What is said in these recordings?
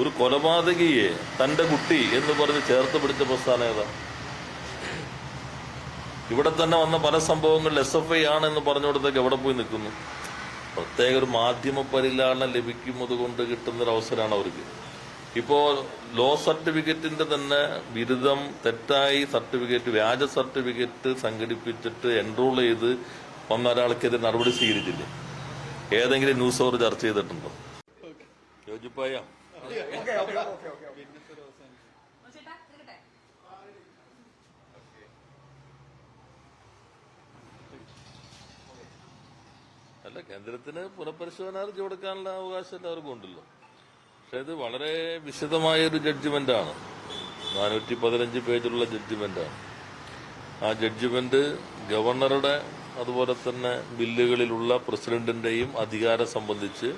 ഒരു കൊലപാതകിയെ തന്റെ കുട്ടി എന്ന് പറഞ്ഞ് ചേർത്ത് പിടിച്ച പ്രസ്ഥാനം ഏതാ? ഇവിടെ തന്നെ വന്ന പല സംഭവങ്ങളിൽ എസ് എഫ് ഐ ആണെന്ന് പറഞ്ഞുകൊടുത്തേക്ക് എവിടെ പോയി നിൽക്കുന്നു? പ്രത്യേക ഒരു മാധ്യമ പരിലാളനം ലഭിക്കുന്നത് കൊണ്ട് കിട്ടുന്നൊരു അവസരമാണ് അവർക്ക്. ഇപ്പോ ലോ സർട്ടിഫിക്കറ്റിന്റെ തന്നെ ബിരുദം തെറ്റായി സർട്ടിഫിക്കറ്റ് വ്യാജ സർട്ടിഫിക്കറ്റ് സംഘടിപ്പിച്ചിട്ട് എൻറോൾ ചെയ്ത് വന്ന ഒരാൾക്കെതിരെ നടപടി സ്വീകരിച്ചില്ലേ? ഏതെങ്കിലും ന്യൂസ് അവർ ചർച്ച ചെയ്തിട്ടുണ്ടോ? യോജിപ്പായ ചേട്ടാ എടുക്കട്ടെ അല്ല കേന്ദ്രത്തിന് പുനഃപരിശോധന ഹർജി കൊടുക്കാനുള്ള അവകാശം എല്ലാവർക്കും ഉണ്ടല്ലോ. പക്ഷെ ഇത് വളരെ വിശദമായ ഒരു ജഡ്ജ്മെന്റ് ആണ് നാനൂറ്റി പതിനഞ്ച് പേജുള്ള ജഡ്ജിമെന്റാണ്. ആ ജഡ്ജ്മെന്റ് ഗവർണറുടെ അതുപോലെ തന്നെ ബില്ലുകളിലുള്ള പ്രസിഡന്റിന്റെയും അധികാരം സംബന്ധിച്ച്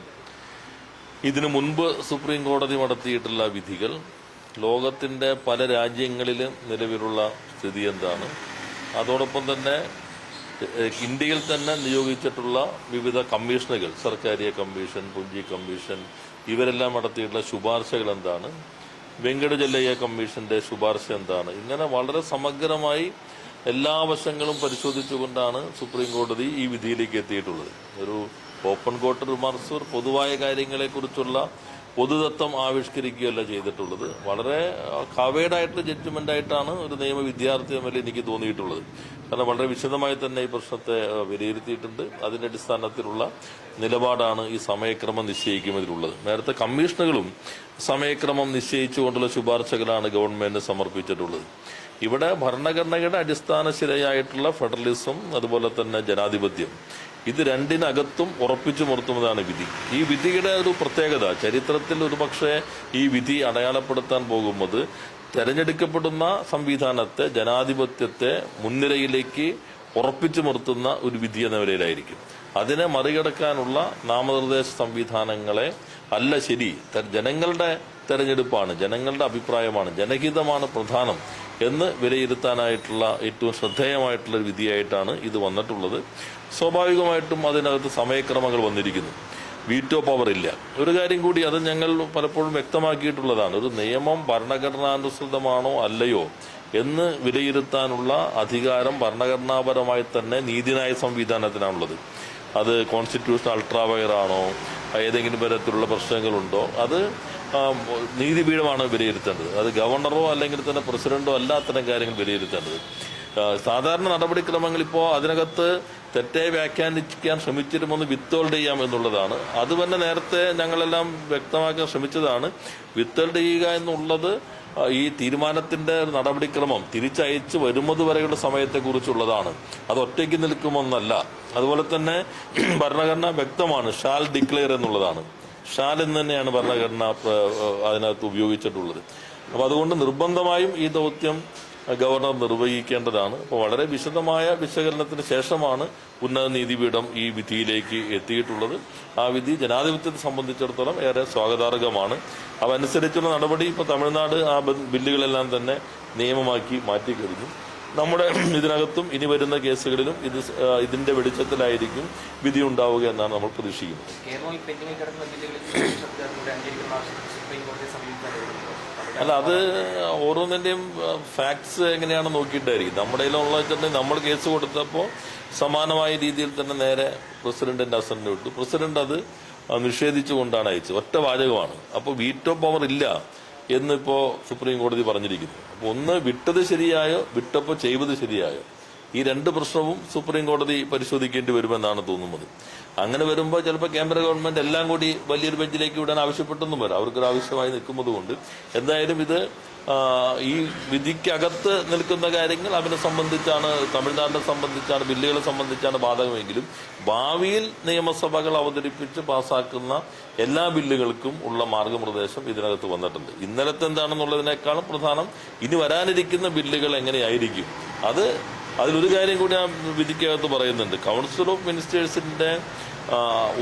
ഇതിനു മുൻപ് സുപ്രീം കോടതി നടത്തിയിട്ടുള്ള വിധികൾ ലോകത്തിന്റെ പല രാജ്യങ്ങളിലും നിലവിലുള്ള സ്ഥിതി എന്താണ്? അതോടൊപ്പം തന്നെ ഇന്ത്യയിൽ തന്നെ നിയോഗിച്ചിട്ടുള്ള വിവിധ കമ്മീഷനുകൾ സർക്കാരിയ കമ്മീഷൻ പുഞ്ചി കമ്മീഷൻ ഇവരെല്ലാം നടത്തിയിട്ടുള്ള ശുപാർശകൾ എന്താണ്? വെങ്കടജല്ലയ്യ കമ്മീഷന്റെ ശുപാർശ എന്താണ്? ഇങ്ങനെ വളരെ സമഗ്രമായി എല്ലാ വശങ്ങളും പരിശോധിച്ചുകൊണ്ടാണ് സുപ്രീം കോടതി ഈ വിധിയിലേക്ക് എത്തിയിട്ടുള്ളത്. ഒരു ഓപ്പൺ കോട്ട് റിമാർക്സ് പൊതുവായ കാര്യങ്ങളെക്കുറിച്ചുള്ള പൊതുതത്വം ആവിഷ്കരിക്കുകയല്ല ചെയ്തിട്ടുള്ളത്. വളരെ കവേഡായിട്ടുള്ള ജഡ്ജ്മെന്റ് ആയിട്ടാണ് ഒരു നിയമ വിദ്യാർത്ഥി എന്ന എനിക്ക് തോന്നിയിട്ടുള്ളത്. കാരണം വളരെ വിശദമായി തന്നെ ഈ പ്രശ്നത്തെ വിലയിരുത്തിയിട്ടുണ്ട്. അതിന്റെ അടിസ്ഥാനത്തിലുള്ള നിലപാടാണ് ഈ സമയക്രമം നിശ്ചയിക്കുന്നതിലുള്ളത്. നേരത്തെ കമ്മീഷനുകളും സമയക്രമം നിശ്ചയിച്ചുകൊണ്ടുള്ള ശുപാർശകളാണ് ഗവൺമെന്റിന് സമർപ്പിച്ചിട്ടുള്ളത്. ഇവിടെ ഭരണഘടനയുടെ അടിസ്ഥാന ശിലയായിട്ടുള്ള ഫെഡറലിസം അതുപോലെ തന്നെ ജനാധിപത്യം. ഇത് രണ്ടിനകത്തും ഉറപ്പിച്ചു നിർത്തുന്നതാണ് വിധി. ഈ വിധിയുടെ ഒരു പ്രത്യേകത ചരിത്രത്തിൽ ഒരുപക്ഷെ ഈ വിധി അടയാളപ്പെടുത്താൻ പോകുന്നത് തെരഞ്ഞെടുക്കപ്പെടുന്ന സംവിധാനത്തെ ജനാധിപത്യത്തെ മുൻനിരയിലേക്ക് ഉറപ്പിച്ചു നിർത്തുന്ന ഒരു വിധി എന്ന നിലയിലായിരിക്കും. അതിനെ മറികടക്കാനുള്ള നാമനിർദ്ദേശ സംവിധാനങ്ങളെ അല്ല ശരി ജനങ്ങളുടെ തെരഞ്ഞെടുപ്പാണ് ജനങ്ങളുടെ അഭിപ്രായമാണ് ജനഹിതമാണ് പ്രധാനം എന്ന് വിലയിരുത്താനായിട്ടുള്ള ഏറ്റവും ശ്രദ്ധേയമായിട്ടുള്ള ഒരു വിധിയായിട്ടാണ് ഇത് വന്നിട്ടുള്ളത്. സ്വാഭാവികമായിട്ടും അതിനകത്ത് സമയക്രമങ്ങൾ വന്നിരിക്കുന്നു. വീറ്റോ പവർ ഇല്ല. ഒരു കാര്യം കൂടി അത് ഞങ്ങൾ പലപ്പോഴും വ്യക്തമാക്കിയിട്ടുള്ളതാണ്. ഒരു നിയമം ഭരണഘടനാനുസൃതമാണോ അല്ലയോ എന്ന് വിലയിരുത്താനുള്ള അധികാരം ഭരണഘടനാപരമായി തന്നെ നീതിന്യായ സംവിധാനത്തിനാണുള്ളത്. അത് കോൺസ്റ്റിറ്റ്യൂഷൻ അൾട്രാവയറാണോ ഏതെങ്കിലും തരത്തിലുള്ള പ്രശ്നങ്ങളുണ്ടോ? അത് നീതിപീഠമാണ് വിലയിരുത്തേണ്ടത്. അത് ഗവർണറോ അല്ലെങ്കിൽ തന്നെ പ്രസിഡന്റോ അല്ല അത്തരം കാര്യങ്ങൾ വിലയിരുത്തേണ്ടത്. സാധാരണ നടപടിക്രമങ്ങൾ ഇപ്പോൾ അതിനകത്ത് തെറ്റായി വ്യാഖ്യാനിക്കാൻ ശ്രമിച്ചിരുമെന്ന് വിത്തോൾഡ് ചെയ്യാം എന്നുള്ളതാണ്. അത് തന്നെ നേരത്തെ ഞങ്ങളെല്ലാം വ്യക്തമാക്കാൻ ശ്രമിച്ചതാണ്. വിത്തോൾഡ് ചെയ്യുക എന്നുള്ളത് ഈ തീരുമാനത്തിന്റെ നടപടിക്രമം തിരിച്ചയച്ച് വരുന്നത് വരെയുള്ള സമയത്തെക്കുറിച്ചുള്ളതാണ്. അത് ഒറ്റയ്ക്ക് നിൽക്കുമെന്നല്ല. അതുപോലെ തന്നെ ഭരണഘടന വ്യക്തമാണ്. ഷാൽ ഡിക്ലെയർ എന്നുള്ളതാണ്. ഷാൽ എന്ന് തന്നെയാണ് ഭരണഘടന അതിനകത്ത് ഉപയോഗിച്ചിട്ടുള്ളത്. അപ്പോൾ അതുകൊണ്ട് നിർബന്ധമായും ഈ ദൗത്യം ഗവർണർ നിർവഹിക്കേണ്ടതാണ്. അപ്പോൾ വളരെ വിശദമായ വിശകലനത്തിന് ശേഷമാണ് ഉന്നത നീതിപീഠം ഈ വിധിയിലേക്ക് എത്തിയിട്ടുള്ളത്. ആ വിധി ജനാധിപത്യത്തെ സംബന്ധിച്ചിടത്തോളം ഏറെ സ്വാഗതാർഹമാണ്. അതനുസരിച്ചുള്ള നടപടി ഇപ്പോൾ തമിഴ്നാട് ആ ബില്ലുകളെല്ലാം തന്നെ നിയമമാക്കി മാറ്റിക്കഴിഞ്ഞു. നമ്മുടെ ഇതിനകത്തും ഇനി വരുന്ന കേസുകളിലും ഇത് ഇതിന്റെ വെളിച്ചത്തിലായിരിക്കും വിധി ഉണ്ടാവുക എന്നാണ് നമ്മൾ പ്രതീക്ഷിക്കുന്നത്. അല്ല അത് ഓരോന്നിന്റെയും ഫാക്ട്സ് എങ്ങനെയാണ് നോക്കിയിട്ടായിരിക്കും. നമ്മുടെ കയ്യിലുള്ള നമ്മൾ കേസ് കൊടുത്തപ്പോൾ സമാനമായ രീതിയിൽ തന്നെ നേരെ പ്രസിഡന്റിന്റെ അസന്റിന് വിട്ടു പ്രസിഡന്റ് അത് നിഷേധിച്ചുകൊണ്ടാണ് അയച്ചത്. ഒറ്റ വാചകമാണ്. അപ്പോൾ വീറ്റോ പവർ ഇല്ല. എന്നിപ്പോ സുപ്രീം കോടതി പറഞ്ഞിരിക്കുന്നു. അപ്പൊ ഒന്ന് വിട്ടത് ശരിയായോ വിട്ടപ്പോൾ ചെയ്തത് ശരിയായോ? ഈ രണ്ട് പ്രശ്നവും സുപ്രീം കോടതി പരിശോധിക്കേണ്ടി വരുമെന്നാണ് തോന്നുന്നത്. അങ്ങനെ വരുമ്പോൾ ചിലപ്പോൾ കേന്ദ്ര ഗവൺമെന്റ് എല്ലാം കൂടി വലിയൊരു ബെഞ്ചിലേക്ക് വിടാൻ ആവശ്യപ്പെട്ടെന്നും വരാം. അവർക്കൊരു ആവശ്യമായി നിൽക്കുന്നത് എന്തായാലും ഇത് ഈ വിധിക്കകത്ത് നിൽക്കുന്ന കാര്യങ്ങൾ അവരെ സംബന്ധിച്ചാണ് തമിഴ്നാടിനെ സംബന്ധിച്ചാണ് ബില്ലുകളെ സംബന്ധിച്ചാണ് ബാധകമെങ്കിലും ഭാവിയിൽ നിയമസഭകൾ അവതരിപ്പിച്ച് പാസാക്കുന്ന എല്ലാ ബില്ലുകൾക്കും ഉള്ള മാർഗനിർദ്ദേശം ഇതിനകത്ത് വന്നിട്ടുണ്ട്. ഇന്നലത്തെ എന്താണെന്നുള്ളതിനേക്കാളും പ്രധാനം ഇനി വരാനിരിക്കുന്ന ബില്ലുകൾ എങ്ങനെയായിരിക്കും? അത് അതിലൊരു കാര്യം കൂടി ആ വിധിക്കകത്ത് പറയുന്നുണ്ട്. കൗൺസിൽ ഓഫ് മിനിസ്റ്റേഴ്സിന്റെ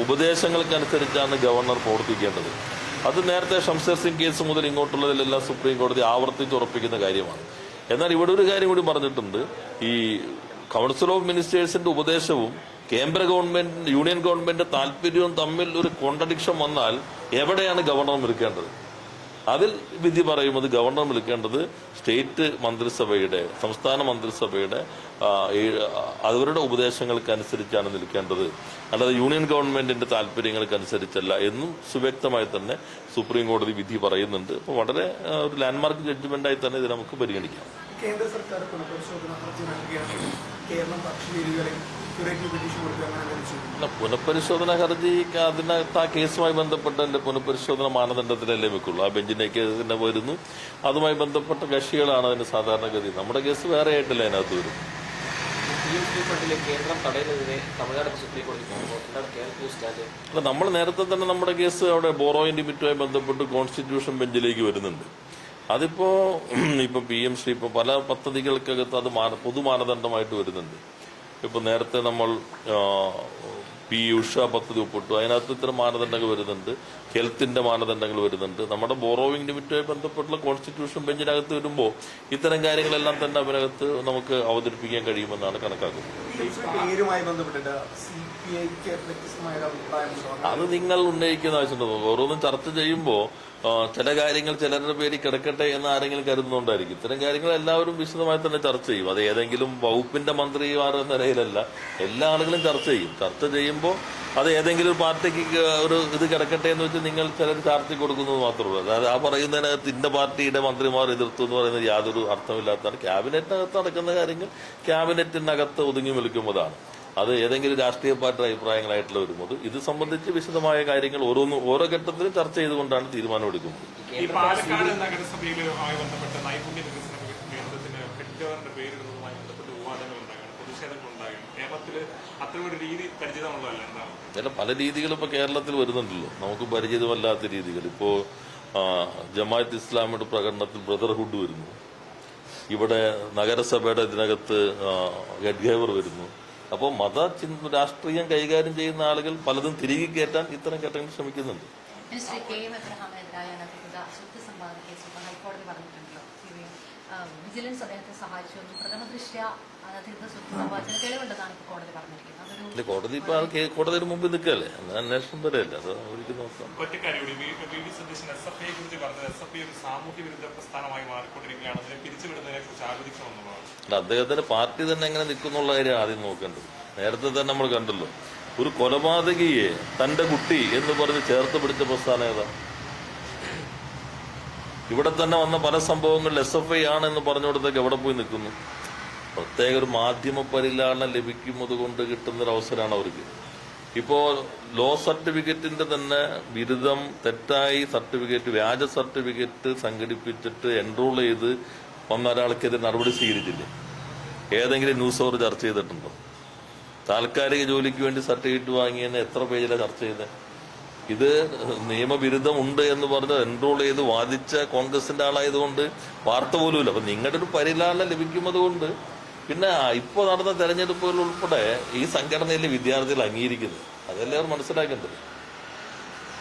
ഉപദേശങ്ങൾക്കനുസരിച്ചാണ് ഗവർണർ പ്രവർത്തിക്കേണ്ടത്. അത് നേരത്തെ ഷംസേർ സിംഗ് കേസ് മുതൽ ഇങ്ങോട്ടുള്ളതിലെല്ലാം സുപ്രീം കോടതി ആവർത്തിച്ച് ഉറപ്പിക്കുന്ന കാര്യമാണ്. എന്നാൽ ഇവിടെ ഒരു കാര്യം കൂടി പറഞ്ഞിട്ടുണ്ട്. ഈ കൗൺസിൽ ഓഫ് മിനിസ്റ്റേഴ്സിന്റെ ഉപദേശവും കേന്ദ്ര ഗവൺമെന്റ് യൂണിയൻ ഗവൺമെന്റ് താല്പര്യവും തമ്മിൽ ഒരു കോൺട്രഡിക്ഷൻ വന്നാൽ എവിടെയാണ് ഗവർണർ നിൽക്കേണ്ടത് അതിൽ വിധി പറയുന്നത് ഗവർണർ വിളിക്കേണ്ടത് സ്റ്റേറ്റ് മന്ത്രിസഭയുടെ സംസ്ഥാന മന്ത്രിസഭയുടെ അവരുടെ ഉപദേശങ്ങൾക്കനുസരിച്ചാണ് നിൽക്കേണ്ടത്. അല്ലാതെ യൂണിയൻ ഗവൺമെന്റിന്റെ താല്പര്യങ്ങൾക്കനുസരിച്ചല്ല എന്നും സുവ്യക്തമായി തന്നെ സുപ്രീം കോടതി വിധി പറയുന്നുണ്ട്. അപ്പോൾ വളരെ ഒരു ലാൻഡ്മാർക്ക് ജഡ്ജ്മെന്റായി തന്നെ ഇത് നമുക്ക് പരിഗണിക്കാം. കേന്ദ്ര സർക്കാർ പുനഃപരിശോധന ഹർജി നൽകിയാണ് കേരളം പക്ഷി അല്ല പുനഃപരിശോധന ഹർജി അതിനകത്ത് ആ കേസുമായി ബന്ധപ്പെട്ട എന്റെ പുനഃപരിശോധന മാനദണ്ഡത്തിലല്ലേ വെക്കുള്ളൂ? ആ ബെഞ്ചിലേക്ക് തന്നെ വരുന്നു അതുമായി ബന്ധപ്പെട്ട കക്ഷികളാണ് അതിന് സാധാരണഗതി. നമ്മുടെ കേസ് വേറെ ആയിട്ടല്ലേ അതിനകത്ത് വരും. അല്ല നമ്മൾ നേരത്തെ തന്നെ നമ്മുടെ കേസ് അവിടെ ബോറോയിൻ ലിമിറ്റുമായി ബന്ധപ്പെട്ട് കോൺസ്റ്റിറ്റ്യൂഷൻ ബെഞ്ചിലേക്ക് വരുന്നുണ്ട്. അതിപ്പോ ഇപ്പൊ പി എം ശ്രീ ഇപ്പൊ പല പദ്ധതികൾക്കകത്ത് അത് മാന- പൊതു മാനദണ്ഡമായിട്ട് വരുന്നുണ്ട്. ഇപ്പൊ നേരത്തെ നമ്മൾ പി ഉഷ പദ്ധതി ഒപ്പിട്ടു അതിനകത്ത് ഇത്തരം മാനദണ്ഡങ്ങൾ വരുന്നുണ്ട്. ഹെൽത്തിന്റെ മാനദണ്ഡങ്ങൾ വരുന്നുണ്ട്. നമ്മുടെ ബോറോവിംഗ് ലിമിറ്റുമായി ബന്ധപ്പെട്ടുള്ള കോൺസ്റ്റിറ്റ്യൂഷൻ ബെഞ്ചിനകത്ത് വരുമ്പോൾ ഇത്തരം കാര്യങ്ങളെല്ലാം തന്നെ അതിനകത്ത് നമുക്ക് അവതരിപ്പിക്കാൻ കഴിയുമെന്നാണ് കണക്കാക്കുന്നത്. അത് നിങ്ങൾ ഉന്നയിക്കുന്ന ആവശ്യമുണ്ടോ? ഓരോന്നും ചർച്ച ചെയ്യുമ്പോൾ ചില കാര്യങ്ങൾ ചിലരുടെ പേരിൽ കിടക്കട്ടെ എന്ന് ആരെങ്കിലും കരുതുന്നുണ്ടായിരിക്കും. ഇത്തരം കാര്യങ്ങൾ എല്ലാവരും വിശദമായി തന്നെ ചർച്ച ചെയ്യും. അത് ഏതെങ്കിലും വകുപ്പിന്റെ മന്ത്രിമാർ എന്ന നിലയിലല്ല. എല്ലാ ആളുകളും ചർച്ച ചെയ്യും. ചർച്ച ചെയ്യുമ്പോൾ അത് ഏതെങ്കിലും ഒരു പാർട്ടിക്ക് ഒരു ഇത് കിടക്കട്ടെ എന്ന് വെച്ച് നിങ്ങൾ ചിലർ ചാർത്തി കൊടുക്കുന്നത് മാത്രമേ അതായത് ആ പറയുന്നതിനകത്ത് ഇന്ന പാർട്ടിയുടെ മന്ത്രിമാർ എതിർത്തു എന്ന് പറയുന്നത് യാതൊരു അർത്ഥമില്ലാത്തതാണ്. ക്യാബിനറ്റിനകത്ത് നടക്കുന്ന കാര്യങ്ങൾ ക്യാബിനറ്റിനകത്ത് ഒതുങ്ങി നിൽക്കുന്നതാണ്. അത് ഏതെങ്കിലും രാഷ്ട്രീയ പാർട്ടി അഭിപ്രായങ്ങളായിട്ടുള്ള വരുമ്പോൾ ഇത് സംബന്ധിച്ച് വിശദമായ കാര്യങ്ങൾ ഓരോന്നും ഓരോ ഘട്ടത്തിലും ചർച്ച ചെയ്തുകൊണ്ടാണ് തീരുമാനമെടുക്കുന്നത് ഈ നഗരസഭയിലുമായി ബന്ധപ്പെട്ട് നൈപുണ്യ വികസന കേന്ദ്രത്തിന് പേരിടുന്നതുമായി ബന്ധപ്പെട്ട് വിവാദങ്ങൾ ഉണ്ടാകുന്നു പ്രതിഷേധങ്ങൾ ചില പല രീതികളും ഇപ്പോൾ കേരളത്തിൽ വരുന്നുണ്ടല്ലോ. നമുക്ക് പരിചിതമല്ലാത്ത രീതികൾ. ഇപ്പോൾ ജമാഅത്ത് ഇസ്ലാമിയുടെ പ്രകടനത്തിൽ ബ്രദർഹുഡ് വരുന്നു. ഇവിടെ നഗരസഭയുടെ ഇതിനകത്ത് ഗഡ്ഗേവർ വരുന്നു. അപ്പോൾ മത ചിന്ത രാഷ്ട്രീയം കൈകാര്യം ചെയ്യുന്ന ആളുകൾ പലതും തിരികെ കയറ്റാൻ ഇത്തരം ഘട്ടങ്ങൾ ശ്രമിക്കുന്നുണ്ട്. മിനിസ്റ്റർ കെ എം എബ്രഹാമിനെതിരായ അനധികൃത സ്വത്ത് സമ്പാദന കേസ് ഇപ്പോൾ ഹൈക്കോടതി പറഞ്ഞിട്ടുണ്ടല്ലോ. ഈ, ആ, വിജിലൻസ് അദ്ദേഹത്തെ സഹായിച്ചു പ്രഥമ ദൃഷ്ട്യ കോടതി ഇപ്പൊ ഇല്ല കോടതി ഇപ്പോൾ ആൾ കേ- കോടതിയുടെ മുമ്പിൽ നിൽക്കല്ലേ അങ്ങനെ അന്വേഷണം വരെയല്ലേ? അത് അവർക്ക് നോക്കാം അല്ല അദ്ദേഹത്തിന്റെ പാർട്ടി തന്നെ എങ്ങനെ നിൽക്കുന്നുള്ള കാര്യം ആദ്യം നോക്കേണ്ടത്. നേരത്തെ തന്നെ നമ്മൾ കണ്ടല്ലോ. ഒരു കൊലപാതകിയെ തന്റെ കുട്ടി എന്ന് പറഞ്ഞ് ചേർത്ത് പിടിച്ച പ്രസ്ഥാനം ഏതാ? ഇവിടെ തന്നെ വന്ന പല സംഭവങ്ങളിൽ എസ് എഫ് ഐ ആണ് എന്ന് പറഞ്ഞുകൊടുത്തേക്ക് എവിടെ പോയി നിൽക്കുന്നു? പ്രത്യേക ഒരു മാധ്യമ പരിലാളനം ലഭിക്കുന്നത് കൊണ്ട് കിട്ടുന്ന ഒരു അവസരമാണ് അവർക്ക്. ഇപ്പോ ലോ സർട്ടിഫിക്കറ്റിന്റെ തന്നെ ബിരുദം തെറ്റായി സർട്ടിഫിക്കറ്റ് വ്യാജ സർട്ടിഫിക്കറ്റ് സംഘടിപ്പിച്ചിട്ട് എൻറോൾ ചെയ്ത് വന്ന ഒരാൾക്കെതിരെ നടപടി സ്വീകരിച്ചില്ലേ? ഏതെങ്കിലും ന്യൂസ് അവർ ചർച്ച ചെയ്തിട്ടുണ്ടോ? താൽക്കാലിക ജോലിക്ക് വേണ്ടി സർട്ടിഫിക്കറ്റ് വാങ്ങിയതിന് എത്ര പേജിലാണ് ചർച്ച ചെയ്തത് ഇത് നിയമവിരുദ്ധം ഉണ്ട് എന്ന് പറഞ്ഞ് എൻറോൾ ചെയ്ത് വാദിച്ച കോൺഗ്രസിന്റെ ആളായതുകൊണ്ട് വാർത്ത പോലുമില്ല. അപ്പൊ നിങ്ങളുടെ ഒരു പരിലാലനം ലഭിക്കുന്നത് കൊണ്ട് പിന്നെ ഇപ്പോൾ നടന്ന തെരഞ്ഞെടുപ്പുകൾ ഉൾപ്പെടെ ഈ സംഘടനയിലെ വിദ്യാർത്ഥികൾ അംഗീകരിക്കുന്നത് അതല്ലേ അവർ മനസ്സിലാക്കേണ്ടത്